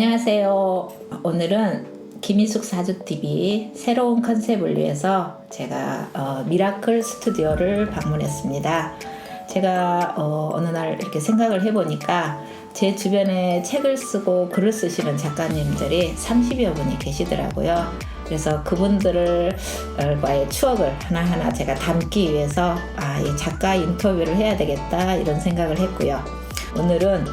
안녕하세요. 오늘은 김희숙 사주TV 새로운 컨셉을 위해서 제가 어, 미라클 스튜디오를 방문했습니다. 제가 어, 어느 날 이렇게 생각을 해보니까 제 주변에 책을 쓰고 글을 쓰시는 작가님들이 30여 분이 계시더라고요. 그래서 그분들과의 추억을 하나하나 제가 담기 위해서 아, 이 작가 인터뷰를 해야 되겠다 이런 생각을 했고요. 오늘은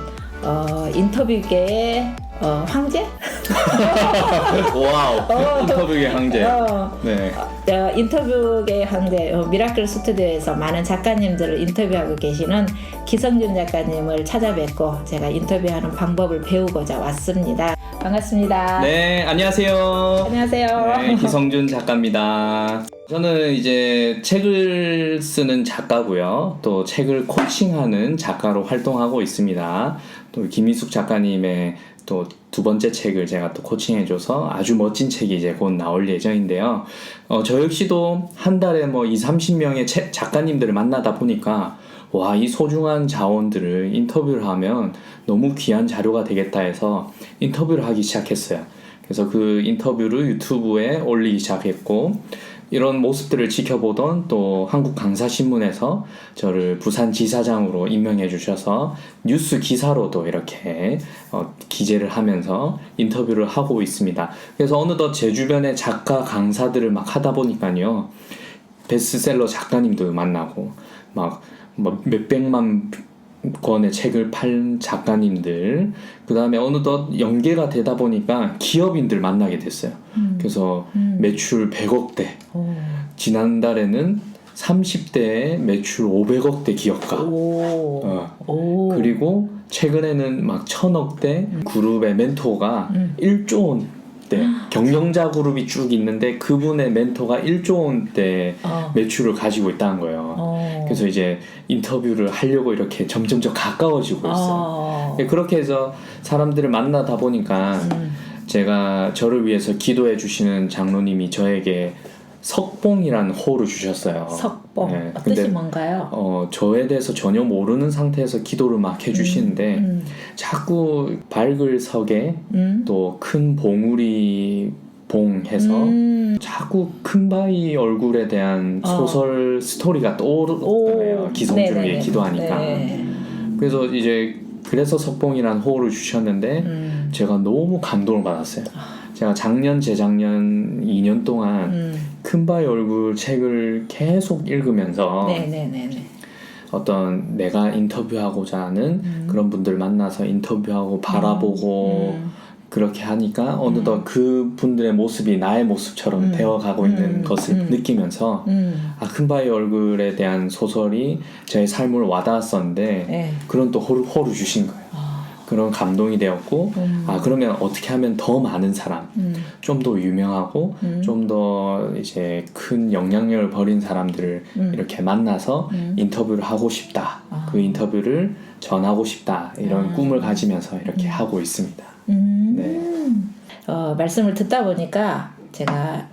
어, 인터뷰계의 어, 황제? 와우 어. 인터뷰의 황제 어, 네 어, 인터뷰계의 황제 어, 미라클 스튜디오에서 많은 작가님들을 인터뷰하고 계시는 기성준 작가님을 찾아뵙고 제가 인터뷰하는 방법을 배우고자 왔습니다. 반갑습니다. 네, 안녕하세요 안녕하세요. 네, 기성준 작가입니다 저는 이제 책을 쓰는 작가고요 또 책을 코칭하는 작가로 활동하고 있습니다 또 김희숙 작가님의 또 두 번째 책을 제가 또 코칭해줘서 아주 멋진 책이 이제 곧 나올 예정인데요. 어, 저 역시도 한 달에 뭐 2, 30명의 책, 작가님들을 만나다 보니까 와, 이 소중한 자원들을 인터뷰를 하면 너무 귀한 자료가 되겠다 해서 인터뷰를 하기 시작했어요. 그래서 그 인터뷰를 유튜브에 올리기 시작했고, 이런 모습들을 지켜보던 또 한국 강사신문에서 저를 부산 지사장으로 임명해 주셔서 뉴스 기사로도 이렇게 어, 기재를 하면서 인터뷰를 하고 있습니다. 그래서 어느덧 제 주변에 작가 강사들을 막 하다 보니까요. 베스트셀러 작가님도 만나고 막뭐 몇백만 권의 책을 팔 작가님들 그 다음에 어느덧 연계가 되다 보니까 기업인들 만나게 됐어요. 그래서 매출 100억대. 오, 지난달에는 30대의 매출 500억대 기업가. 오, 어, 오. 그리고 최근에는 막 천억대 그룹의 멘토가 음. 1조 원 대 경영자 그룹이 쭉 있는데 그분의 멘토가 1조 원대 어, 매출을 가지고 있다는 거예요. 어. 그래서 이제 인터뷰를 하려고 이렇게 점점점 가까워지고 있어요. 어. 예, 그렇게 해서 사람들을 만나다 보니까 음. 제가 저를 위해서 기도해 주시는 장로님이 저에게 석봉이라는 호를 주셨어요. 석 봉 네, 어, 뜻이 뭔가요? 어, 저에 대해서 전혀 모르는 상태에서 기도를 막 해주시는데 음, 자꾸 밝을 석에 음. 또큰 봉우리 봉해서 음. 자꾸 큰 바위 얼굴에 대한 어. 소설 스토리가 떠오르잖아요. 기성주의. 기도하니까. 네. 그래서 이제 그래서 석봉이라는 호를 주셨는데 음. 제가 너무 감동을 받았어요. 제가 작년 재작년 2년 동안 음. 큰 바위 얼굴 책을 계속 읽으면서 네네네네. 어떤 내가 인터뷰하고자 하는 음. 그런 분들 만나서 인터뷰하고 바라보고 음. 그렇게 하니까 어느덧 그 분들의 모습이 나의 모습처럼 음. 되어가고 있는 음. 것을 음. 느끼면서 음. 아 큰바위 얼굴에 대한 소설이 제 삶을 와닿았었는데 네. 그런 또 호를, 호를 주신 거예요. 아. 그런 감동이 되었고 음. 아 그러면 어떻게 하면 더 많은 사람 음. 좀더 유명하고 음. 좀더 이제 큰 영향력을 벌인 사람들을 음. 이렇게 만나서 음. 인터뷰를 하고 싶다. 아. 그 인터뷰를 전하고 싶다. 이런 아. 꿈을 가지면서 이렇게 하고 있습니다. 음. 네. 어, 말씀을 듣다 보니까 제가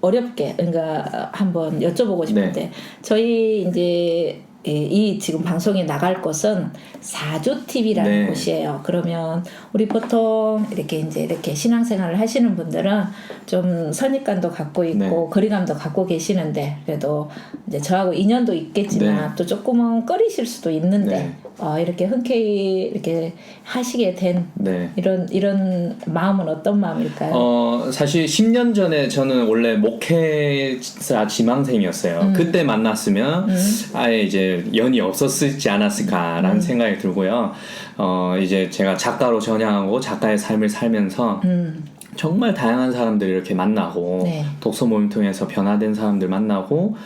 어렵게 그러니까 한번 여쭤보고 싶은데 네. 저희 이제 이, 이 지금 방송에 나갈 곳은 사주 TV라는 네. 곳이에요. 그러면 우리 보통 이렇게 이제 이렇게 신앙생활을 하시는 분들은 좀 선입관도 갖고 있고 네. 거리감도 갖고 계시는데 그래도 이제 저하고 인연도 있겠지만 네. 또 조금은 꺼리실 수도 있는데 네. 어, 이렇게 흔쾌히 이렇게 하시게 된 네. 이런 이런 마음은 어떤 마음일까요? 어, 사실 10년 전에 저는 원래 목회자 지망생이었어요. 음. 그때 만났으면 음. 아예 이제 연이 없었을지 않았을까라는 음. 생각이 들고요. 어, 이제 제가 작가로 전향하고 작가의 삶을 살면서 음, 정말 다양한 사람들 이렇게 만나고 네. 독서 모임 통해서 변화된 사람들 만나고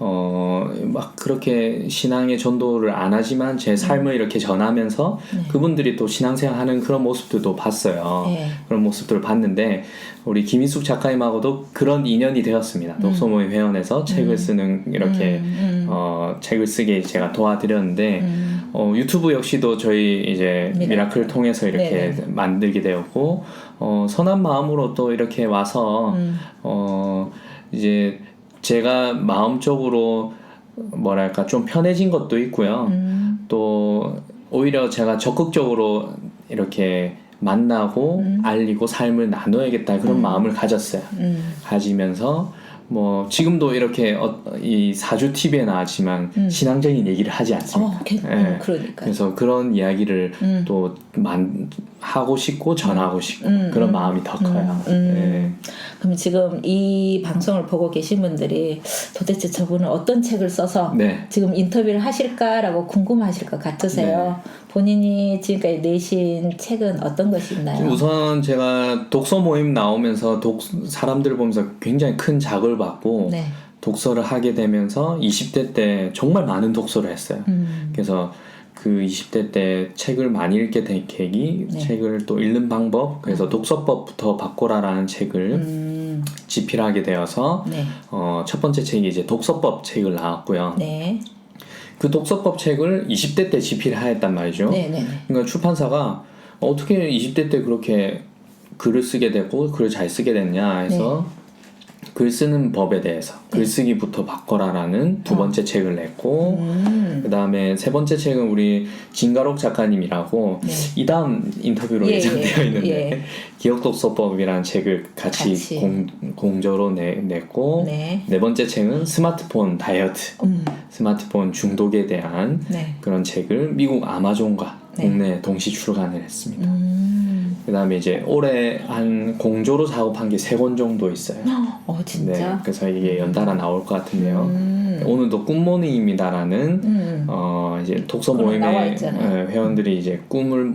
어 막 그렇게 신앙의 전도를 안 하지만 제 삶을 이렇게 전하면서 네. 그분들이 또 신앙생활 하는 그런 모습들도 봤어요. 네. 그런 모습들을 봤는데 우리 김희숙 작가님하고도 그런 인연이 되었습니다. 독서 모임 회원에서 책을 쓰는 이렇게 음, 음, 어 책을 쓰게 제가 도와드렸는데 음, 어, 유튜브 역시도 저희 이제 미라클. 미라클 통해서 이렇게 네네. 만들게 되었고 어, 선한 마음으로 또 이렇게 와서 음. 어, 이제 제가 마음적으로 뭐랄까 좀 편해진 것도 있고요. 음, 또 오히려 제가 적극적으로 이렇게 만나고 음. 알리고 삶을 나눠야겠다 그런 마음을 가졌어요. 음. 가지면서 뭐 지금도 이렇게 어, 이 사주 TV에 나왔지만 음. 신앙적인 얘기를 하지 않습니다. 어, 괜- 예. 어, 그러니까. 그래서 그런 이야기를 음. 또 만, 하고 싶고 전하고 싶고 음, 그런 음. 마음이 더 커요. 음, 음. 예. 그럼 지금 이 방송을 보고 계신 분들이 도대체 저분은 어떤 책을 써서 네. 지금 인터뷰를 하실까라고 궁금하실 것 같으세요. 본인이 지금까지 내신 책은 어떤 것이 있나요? 우선 제가 독서 모임 나오면서 독 사람들을 보면서 굉장히 큰 자극을 받고 네. 독서를 하게 되면서 20대 때 정말 많은 독서를 했어요. 음. 그래서 그 20대 때 책을 많이 읽게 된 계기, 네. 책을 또 읽는 방법, 그래서 독서법부터 바꿔라라는 책을 음. 집필하게 되어서 네. 어, 첫 번째 책이 이제 독서법 책을 나왔고요. 네. 그 독서법 책을 20대 때 집필하였단 말이죠. 네. 네. 네. 그러니까 출판사가 어떻게 20대 때 그렇게 글을 쓰게 되고 글을 잘 쓰게 됐냐 해서 글 쓰는 법에 대해서 글쓰기부터 바꿔라라는 두 네. 어. 번째 책을 냈고 음. 그 다음에 세 번째 책은 우리 진가록 작가님이라고 네. 이 다음 인터뷰로 예, 예정되어 예, 있는데 예. 기억독서법이라는 책을 같이, 같이. 공, 공저로 내, 냈고 네. 네 번째 책은 스마트폰 다이어트 음. 스마트폰 중독에 대한 네. 그런 책을 미국 아마존과 네. 국내에 동시 출간을 했습니다. 음. 그 다음에 이제 올해 한 공조로 작업한 게 세 권 정도 있어요. 어, 네, 진짜. 그래서 이게 연달아 나올 것 같은데요. 음. 오늘도 꿈모닝입니다라는 음. 어 이제 독서 모임의. 예, 회원들이 이제 꿈을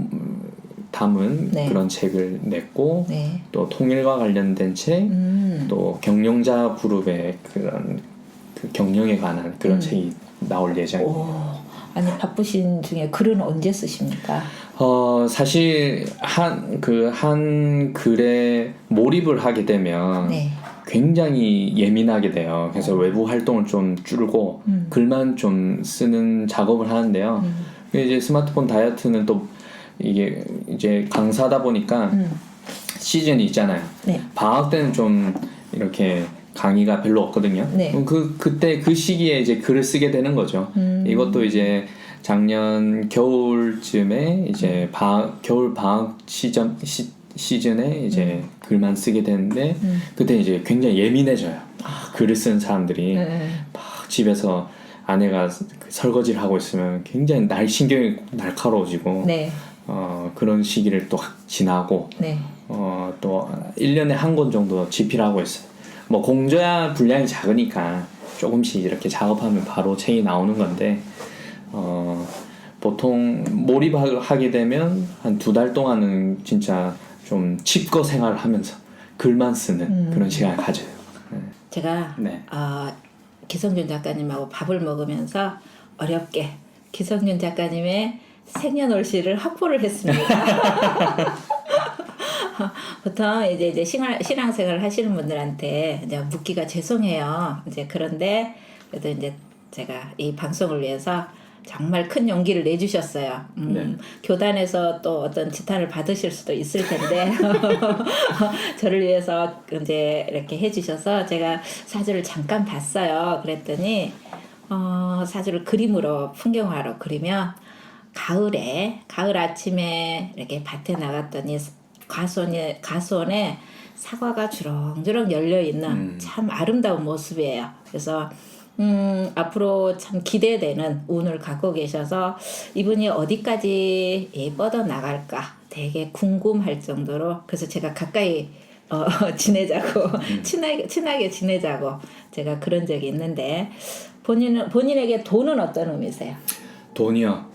담은 네. 그런 책을 냈고 네. 또 통일과 관련된 책, 음. 또 경영자 그룹의 그런 그 경영에 관한 그런 음. 책이 나올 예정입니다. 오. 아니 바쁘신 중에 글은 언제 쓰십니까? 어 사실 한 그 한 글에 몰입을 하게 되면 네. 굉장히 예민하게 돼요. 그래서 외부 활동을 좀 줄고 음. 글만 좀 쓰는 작업을 하는데요. 음. 이제 스마트폰 다이어트는 또 이게 이제 강사다 보니까 음. 시즌이 있잖아요. 네. 방학 때는 좀 이렇게 강의가 별로 없거든요. 네. 그 그때 그 시기에 이제 글을 쓰게 되는 거죠. 음. 이것도 이제 작년 겨울쯤에 이제 방학, 겨울 방학 시즌 시, 시즌에 이제 글만 쓰게 되는데 음. 그때 이제 굉장히 예민해져요. 글을 쓰는 사람들이 네. 막 집에서 아내가 그 설거지를 하고 있으면 굉장히 날 신경이 날카로워지고 네. 어, 그런 시기를 또 지나고 네. 어, 또 1년에 한 권 정도 집필하고 있어요. 뭐 공저야 분량이 작으니까 조금씩 이렇게 작업하면 바로 책이 나오는 건데 어, 보통 몰입하게 되면 한 두 달 동안은 진짜 좀 칩거 생활을 하면서 글만 쓰는 음. 그런 시간을 가져요. 제가 네. 어, 기성균 작가님하고 밥을 먹으면서 어렵게 기성균 작가님의 생년월시를 확보를 했습니다. 보통 이제 이제 신앙, 신앙생활을 하시는 분들한테 이제 묻기가 죄송해요. 이제 그런데 그래도 이제 제가 이 방송을 위해서 정말 큰 용기를 내주셨어요. 음, 네. 교단에서 또 어떤 지탄을 받으실 수도 있을 텐데 저를 위해서 이제 이렇게 해주셔서 제가 사주를 잠깐 봤어요. 그랬더니 어, 사주를 그림으로 풍경화로 그리면 가을에 가을 아침에 이렇게 밭에 나갔더니 가손에 가손에 사과가 주렁주렁 열려 있는 음. 참 아름다운 모습이에요. 그래서 음, 앞으로 참 기대되는 운을 갖고 계셔서 이분이 어디까지 예, 뻗어 나갈까 되게 궁금할 정도로 그래서 제가 가까이 어, 지내자고 친하게 친하게 지내자고 제가 그런 적이 있는데 본인은 본인에게 돈은 어떤 의미세요? 돈이요.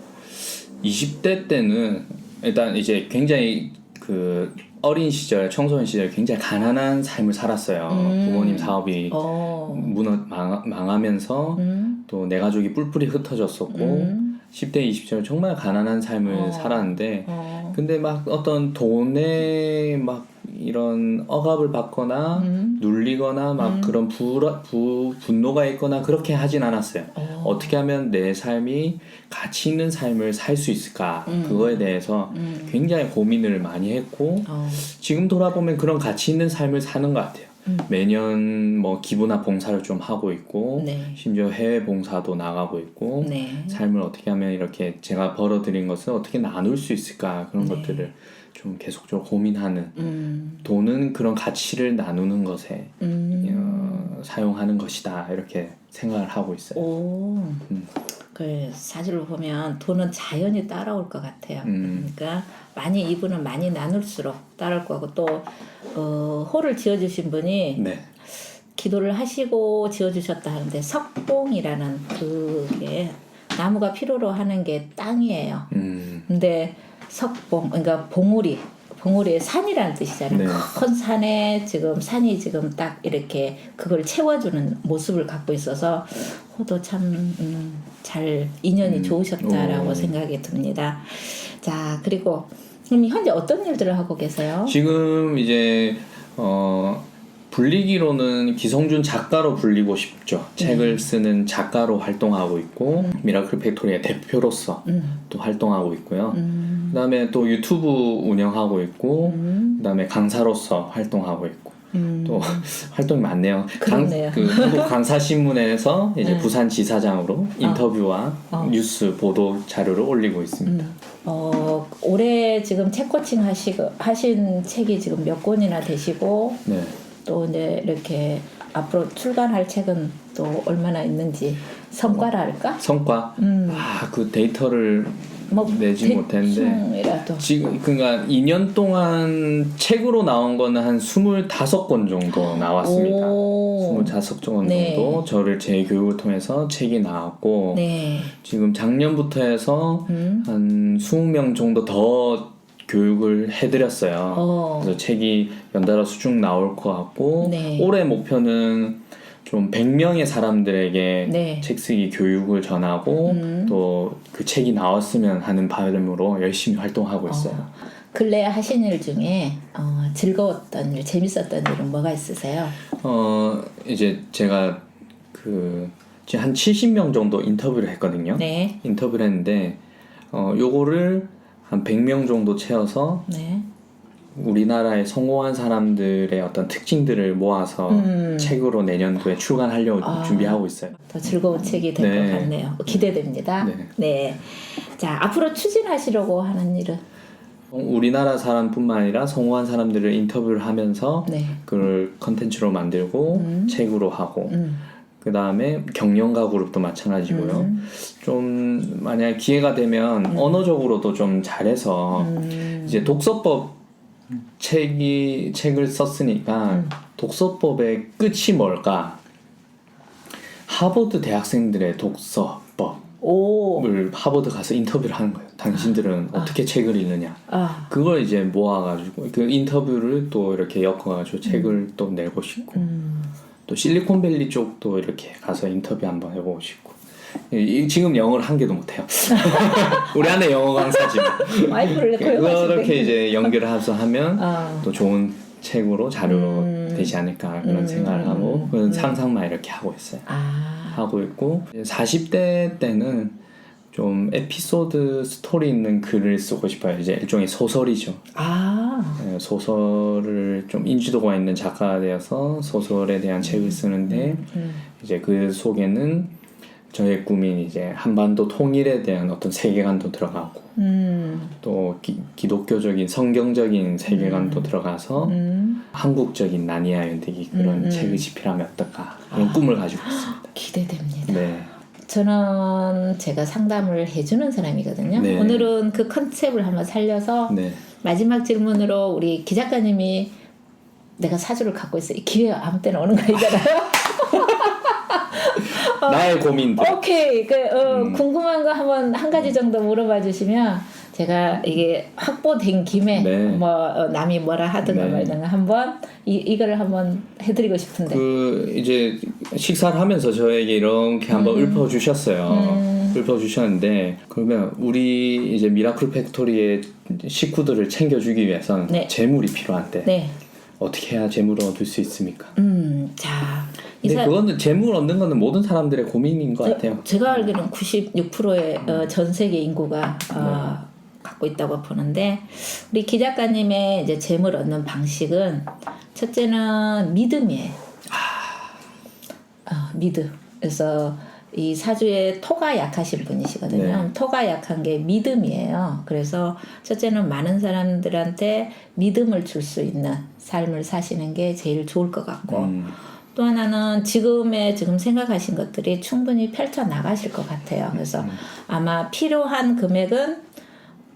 20대 때는 일단 이제 굉장히 그 어린 시절, 청소년 시절 굉장히 가난한 삶을 살았어요. 음. 부모님 사업이 어, 무너 망, 망하면서 음, 또내 가족이 뿔뿔이 흩어졌었고 음, 10대, 20대 정말 가난한 삶을 어. 살았는데 어, 근데 막 어떤 돈에 막 이런 억압을 받거나 음. 눌리거나 막 음. 그런 부, 부, 분노가 있거나 그렇게 하진 않았어요. 어. 어떻게 하면 내 삶이 가치 있는 삶을 살 수 있을까 음. 그거에 대해서 음. 굉장히 고민을 많이 했고 어, 지금 돌아보면 그런 가치 있는 삶을 사는 것 같아요. 음. 매년 뭐 기부나 봉사를 좀 하고 있고 네. 심지어 해외 봉사도 나가고 있고 네. 삶을 어떻게 하면 이렇게 제가 벌어들인 것을 어떻게 나눌 수 있을까 그런 네. 것들을 좀 계속적으로 고민하는 음, 돈은 그런 가치를 나누는 것에 음. 어, 사용하는 것이다 이렇게 생각을 하고 있어요. 오, 음. 그 사실로 보면 돈은 자연히 따라올 것 같아요. 음. 그러니까 많이 이분은 많이 나눌수록 따라올 거고 또 어, 홀을 지어주신 분이 네, 기도를 하시고 지어주셨다 하는데 석봉이라는 그게 나무가 필요로 하는 게 땅이에요. 음, 근데 석봉 그러니까 봉우리 봉우리의 산이라는 뜻이잖아요. 네. 큰 산에 지금 산이 지금 딱 이렇게 그걸 채워주는 모습을 갖고 있어서 호도 참잘 인연이 음. 좋으셨다라고 오. 생각이 듭니다. 자 그리고 그럼 현재 어떤 일들을 하고 계세요? 지금 이제 어, 불리기로는 기성준 작가로 불리고 싶죠. 책을 쓰는 작가로 활동하고 있고 미라클 팩토리의 대표로서 음, 또 활동하고 있고요. 음, 그다음에 또 유튜브 운영하고 있고 음, 그다음에 강사로서 활동하고 있고 음. 또 활동이 많네요. 그렇네요. 그 한국 강사 신문에서 이제 네. 부산 지사장으로 인터뷰와 어. 뉴스 보도 자료를 올리고 있습니다. 음. 어, 올해 지금 책 코칭 하시고 하신 책이 지금 몇 권이나 되시고 네. 또 이제 이렇게 앞으로 출간할 책은 또 얼마나 있는지 성과라 할까? 성과 음. 아 그 데이터를 뭐 내지 못했는데 대충이라도 지금 그러니까 2년 동안 책으로 나온 거는 한 25권 정도 나왔습니다. 오. 25권 네. 정도 저를 제 교육을 통해서 책이 나왔고 네. 지금 작년부터 해서 음. 한 20명 정도 더 교육을 해드렸어요. 어. 그래서 책이 연달아서 쭉 나올 것 같고 네. 올해 목표는 좀 100명의 사람들에게 네. 책 쓰기 교육을 전하고 음. 또그 책이 나왔으면 하는 바람으로 열심히 활동하고 있어요. 어. 근래 하신 일 중에 어, 즐거웠던 일, 재밌었던 일은 뭐가 있으세요? 어 이제 제가 그 지금 한 70명 정도 인터뷰를 했거든요. 네. 인터뷰를 했는데 어 요거를 한 100명 정도 채워서 네. 우리나라에 성공한 사람들의 어떤 특징들을 모아서 음. 책으로 내년도에 출간하려고 아. 준비하고 있어요. 더 즐거운 책이 될것 네. 같네요. 기대됩니다. 네. 네. 자, 앞으로 추진하시려고 하는 일은? 우리나라 사람뿐만 아니라 성공한 사람들을 인터뷰를 하면서 네. 그걸 컨텐츠로 만들고 음. 책으로 하고 음. 그 다음에 경영가 그룹도 마찬가지고요. 음. 좀 만약 기회가 되면 언어적으로도 좀 잘해서 음. 이제 독서법 책이 책을 썼으니까 음. 독서법의 끝이 뭘까? 하버드 대학생들의 독서법을 오. 하버드 가서 인터뷰를 하는 거예요. 당신들은 어떻게 책을 읽느냐? 아. 그걸 이제 모아가지고 그 인터뷰를 또 이렇게 엮어가지고 책을 또 내고 싶고 음. 또 실리콘밸리 쪽도 이렇게 가서 인터뷰 한번 해보고 싶고 이- 이- 지금 영어를 한 개도 못해요. 우리 안에 영어 강사지만 와이프를 고용하시고 그렇게 이제 연결을 해서 하면 아. 또 좋은 책으로 자료로 음. 되지 않을까 그런 음. 생각을 하고 그런 상상만 이렇게 하고 있어요. 아. 하고 있고 40대 때는 좀 에피소드 스토리 있는 글을 쓰고 싶어요. 이제 일종의 소설이죠. 아. 예, 소설을 좀 인지도가 있는 작가가 되어서 소설에 대한 책을 쓰는데 음. 이제 그 속에는 저의 꿈인 이제 한반도 통일에 대한 어떤 세계관도 들어가고 음. 또 기, 기독교적인 성경적인 세계관도 들어가서 음. 한국적인 나니아 연대기 그런 음, 음. 책을 집필하면 어떨까 그런 꿈을 가지고 있습니다. 기대됩니다. 네. 저는 제가 상담을 해주는 사람이거든요. 네. 오늘은 그 컨셉을 한번 살려서 네. 마지막 질문으로 우리 기 작가님이 내가 사주를 갖고 있어. 이 기회 아무 때나 오는 거 아니잖아요. 나의 고민들. 오케이. 그, 어, 음. 궁금한 거 한번 한 가지 정도 물어봐 주시면 제가 이게 확보된 김에 네. 뭐 어, 남이 뭐라 하든가 네. 말든가 한번 이 이거를 한번 해드리고 싶은데. 그 이제 식사를 하면서 저에게 이렇게 한번 읊어 주셨어요. 음. 읊어 주셨는데 그러면 우리 이제 미라클 팩토리의 식구들을 챙겨주기 위해서는 네. 재물이 필요한데 네. 어떻게 해야 재물을 얻을 수 있습니까? 음. 자. 이 근데 사- 그거는 재물 얻는 거는 모든 사람들의 고민인 것 같아요. 제가 알기로는 96%의 어, 전 세계 인구가 어, 갖고 있다고 보는데 우리 기 작가님의 이제 재물 얻는 방식은 첫째는 믿음이에요. 어, 믿음. 그래서 이 사주에 토가 약하신 분이시거든요. 네. 토가 약한 게 믿음이에요. 그래서 첫째는 많은 사람들한테 믿음을 줄 수 있는 삶을 사시는 게 제일 좋을 것 같고 음, 또 하나는 지금의 지금 생각하신 것들이 충분히 펼쳐 나가실 것 같아요. 그래서 아마 필요한 금액은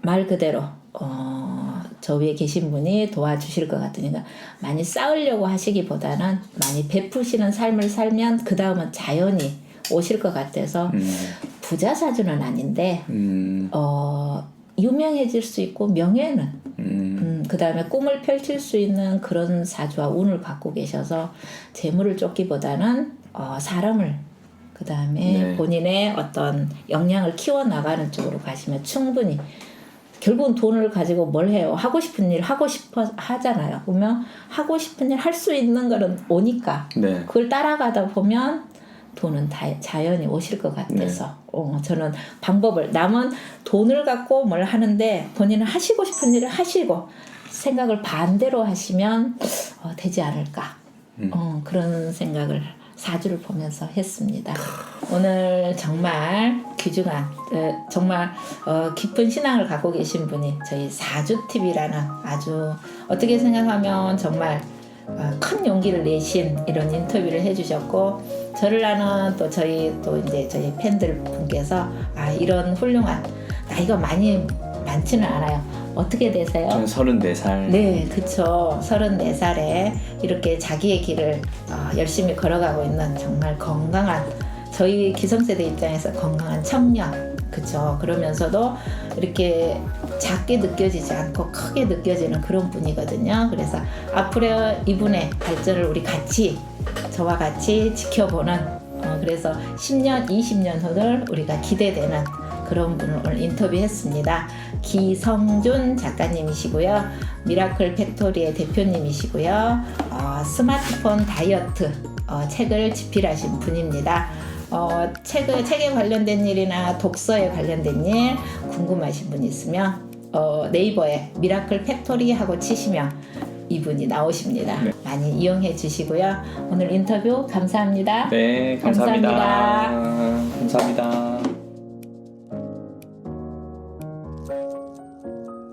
말 그대로 어, 저 위에 계신 분이 도와주실 것 같으니까 많이 쌓으려고 하시기보다는 많이 베푸시는 삶을 살면 그 다음은 자연히 오실 것 같아서 음, 부자 사주는 아닌데 음, 어, 유명해질 수 있고 명예는 음, 음, 그 다음에 꿈을 펼칠 수 있는 그런 사주와 운을 갖고 계셔서 재물을 쫓기보다는 어, 사람을 그 다음에 네. 본인의 어떤 역량을 키워 나가는 쪽으로 가시면 충분히 결국은 돈을 가지고 뭘 해요? 하고 싶은 일 하고 싶어 하잖아요. 보면 하고 싶은 일 할 수 있는 거는 오니까 네. 그걸 따라가다 보면 돈은 다 자연히 오실 것 같아서 네. 어, 저는 방법을 남은 돈을 갖고 뭘 하는데 본인은 하시고 싶은 일을 하시고 생각을 반대로 하시면 어, 되지 않을까 음. 어, 그런 생각을 사주를 보면서 했습니다. 오늘 정말 귀중한 어, 정말 어, 깊은 신앙을 갖고 계신 분이 저희 사주 TV라는 아주 어떻게 생각하면 정말 어, 큰 용기를 내신 이런 인터뷰를 해주셨고 저를 아는 또 저희 또 이제 저희 팬들 분께서 아 이런 훌륭한 나이가 많이 많지는 않아요. 어떻게 되세요? 저는 34살. 네, 그쵸. 34살에 이렇게 자기의 길을 어, 열심히 걸어가고 있는 정말 건강한, 저희 기성세대 입장에서 건강한 청년. 그쵸. 그러면서도 이렇게 작게 느껴지지 않고 크게 느껴지는 그런 분이거든요. 그래서 앞으로 이분의 발전을 우리 같이, 저와 같이 지켜보는, 어, 그래서 10년, 20년 후를 우리가 기대되는 그런 분을 오늘 인터뷰했습니다. 기성준 작가님이시고요. 미라클 팩토리의 대표님이시고요. 어, 스마트폰 다이어트 어, 책을 집필하신 분입니다. 어, 책을, 책에 관련된 일이나 독서에 관련된 일 궁금하신 분 있으면 어, 네이버에 미라클 팩토리 하고 치시면 이분이 나오십니다. 네. 많이 이용해 주시고요. 오늘 인터뷰 감사합니다. 네, 감사합니다. 감사합니다. 감사합니다.